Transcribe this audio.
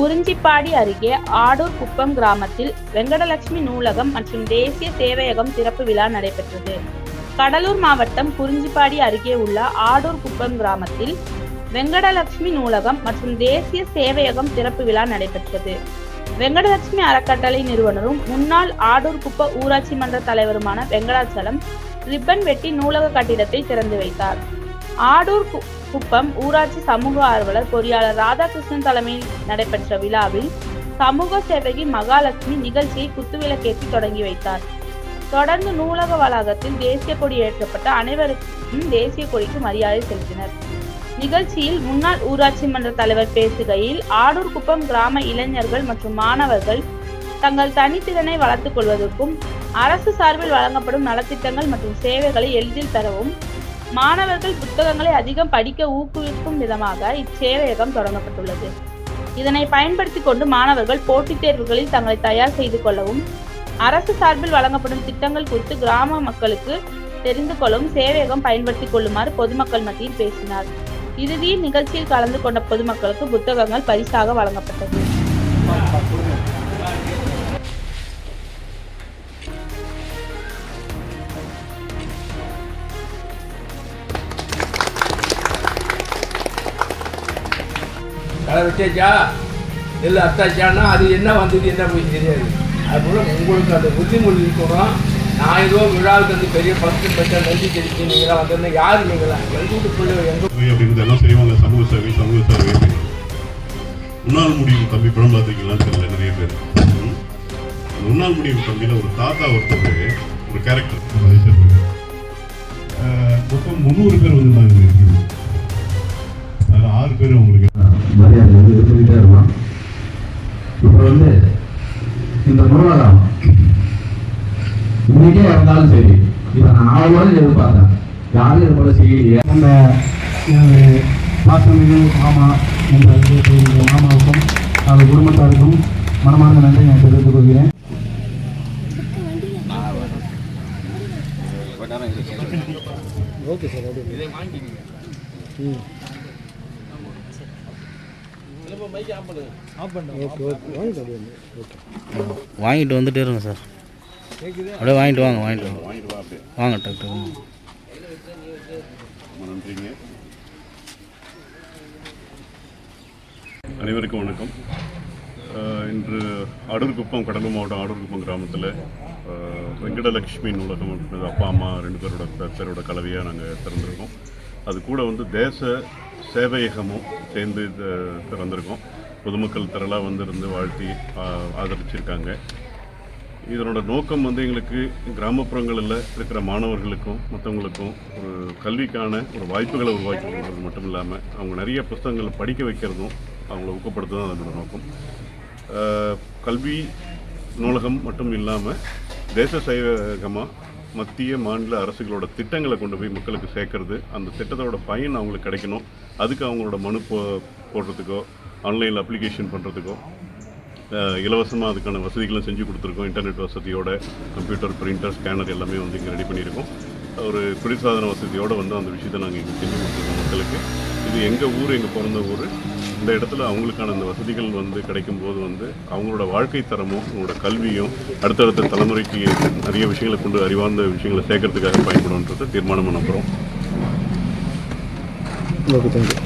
குறிஞ்சிப்பாடி அருகே ஆடூர் குப்பம் கிராமத்தில் வெங்கடலட்சுமி நூலகம் மற்றும் தேசிய சேவையகம் திறப்பு விழா நடைபெற்றது. கடலூர் மாவட்டம் குறிஞ்சிப்பாடி அருகே உள்ள ஆடூர் குப்பம் கிராமத்தில் வெங்கடலட்சுமி நூலகம் மற்றும் தேசிய சேவையகம் திறப்பு விழா நடைபெற்றது. வெங்கடலட்சுமி அறக்கட்டளை நிறுவனரும் முன்னாள் ஆடூர் குப்ப ஊராட்சி மன்ற தலைவருமான வெங்கடாச்சலம் ரிப்பன் வெட்டி நூலக கட்டிடத்தை திறந்து வைத்தார். ஆடூர் குப்பம் ஊராட்சி சமூக ஆர்வலர் பொறியாளர் ராதாகிருஷ்ணன் தலைமையில் நடைபெற்ற விழாவில் சமூக சேவகி மகாலட்சுமி நிகழ்ச்சியை குத்துவிளக்கேற்றி தொடங்கி வைத்தார். தொடர்ந்து நூலக வளாகத்தில் தேசிய கொடி ஏற்றப்பட்ட அனைவருக்கும் தேசிய கொடிக்கு மரியாதை செலுத்தினர். நிகழ்ச்சியில் முன்னாள் ஊராட்சி மன்ற தலைவர் பேசுகையில் ஆடூர் குப்பம் கிராம இளைஞர்கள் மற்றும் மாணவர்கள் தங்கள் தனித்திறனை வளர்த்துக் கொள்வதற்கும் அரசு சார்பில் வழங்கப்படும் நலத்திட்டங்கள் மற்றும் சேவைகளை எளிதில் பெறவும் மாணவர்கள் புத்தகங்களை அதிகம் படிக்க ஊக்குவிக்கும் விதமாக இச்சேவையகம் தொடங்கப்பட்டுள்ளது. இதனை பயன்படுத்திக் கொண்டு மாணவர்கள் போட்டித் தேர்வுகளில் தங்களை தயார் செய்து கொள்ளவும் அரசு சார்பில் வழங்கப்படும் திட்டங்கள் குறித்து கிராம மக்களுக்கு தெரிந்து கொள்ளவும் சேவையகம் பயன்படுத்திக் கொள்ளுமாறு பொதுமக்கள் மத்தியில் பேசினார். இறுதியில் நிகழ்ச்சியில் கலந்து கொண்ட பொதுமக்களுக்கு புத்தகங்கள் பரிசாக வழங்கப்பட்டது. களை இல்லை அத்தாச்சான்னா அது என்ன வந்தது என்ன போய் தெரியாது. அதுபோல் உங்களுக்கு அந்த புத்திமொழி இருக்கணும். நான் ஏதோ விழாவுக்கு வந்து பெரிய பத்து பெற்ற நன்றி தெரிவித்து நீங்களாம் வந்தோன்னா யார் நீங்களா? எங்கள் வீட்டு பிள்ளை எங்கள் சேவை செய்வாங்க சமூக சேவை சமூக சேவை. முன்னாள் முடிவு தம்பி படம் பார்த்துருக்கீங்களான்னு தெரியல நிறைய பேர். முன்னாள் முடிவு தம்பியில் ஒரு தாத்தா ஒருத்தர் ஒரு கேரக்டர் மொத்தம் முந்நூறு பேர் வந்து நாங்கள் அதில் ஆறு பேர் உங்களுக்கு மரியாதை வந்து இருந்துகிட்டே இருக்கலாம் இப்போ வந்து இந்த நூலகம் இன்னைக்கே இருந்தாலும் சரி இதை நான் ஆவலோடு எதிர்பார்த்தேன். யாரும் இது போல செய்யலையே. அந்த பாசமிகு மாமா என்ற மாமாவுக்கும் அவரது குடும்பத்தாருக்கும் மனமார்ந்த நன்றி நான் தெரிவித்துக் கொள்கிறேன். வாங்கிட்டு வந்துட்டே இருங்க சார். அப்படியே வாங்கிட்டு வாங்க வாங்கிட்டு வாங்க. வாங்கிட்டு வா அப்படியே வாங்க டாக்டர் ரொம்ப நன்றிங்க அனைவருக்கும் வணக்கம். இன்று அடூர்குப்பம் கடலூர் மாவட்டம் அடூர்குப்பம் கிராமத்தில் வெங்கடலட்சுமி நூலகம் அப்படின்றது அப்பா அம்மா ரெண்டு பேரோட பேரோட கலவையாக நாங்கள் திறந்துருக்கோம். அது கூட வந்து தேச சேவையகமும் சேர்ந்து திறந்திருக்கோம் பொதுமக்கள் திரளாக வந்திருந்து வாழ்த்தி ஆதரிச்சிருக்காங்க. இதனோட நோக்கம் வந்து எங்களுக்கு கிராமப்புறங்களில் இருக்கிற மாணவர்களுக்கும் மற்றவங்களுக்கும் ஒரு கல்விக்கான ஒரு வாய்ப்புகளை உருவாக்கி கொடுக்கறது மட்டும் இல்லாமல் அவங்க நிறைய புஸ்தகங்களை படிக்க வைக்கிறதும் அவங்கள ஊக்கப்படுத்துறது அதனோட நோக்கம். கல்வி நூலகம் மட்டும் இல்லாமல் தேச சேவகமாக மத்திய மாநில அரசுகளோட திட்டங்களை கொண்டு போய் மக்களுக்கு சேர்க்கறது. அந்த திட்டத்தோட பயன் அவங்களுக்கு கிடைக்கணும். அதுக்கு அவங்களோட மனு போ போடுறதுக்கோ ஆன்லைனில் அப்ளிகேஷன் பண்ணுறதுக்கோ இலவசமாக அதுக்கான வசதிகளும் செஞ்சு கொடுத்துருக்கோம். இன்டர்நெட் வசதியோட கம்ப்யூட்டர் பிரிண்டர் ஸ்கேனர் எல்லாமே வந்து இங்கே ரெடி பண்ணியிருக்கோம். ஒரு குளிர்சாதன வசதியோடு வந்து அந்த விஷயத்தை நாங்கள் இங்கே செஞ்சு கொடுத்துருக்கோம் மக்களுக்கு. இது எங்கள் ஊர் எங்கள் பிறந்த ஊர் இந்த இடத்துல அவங்களுக்கான அந்த வசதிகள் வந்து கிடைக்கும் போது வந்து அவங்களோட வாழ்க்கை தரமும் அவங்களோட கல்வியும் அடுத்தடுத்த தலைமுறைக்கு நிறைய விஷயங்களை கொண்டு அறிவார்ந்த விஷயங்களை சேர்க்கறதுக்காக பயன்படும்ன்றதை தீர்மானம் நம்புகிறோம் ஓகே தேங்க்யூ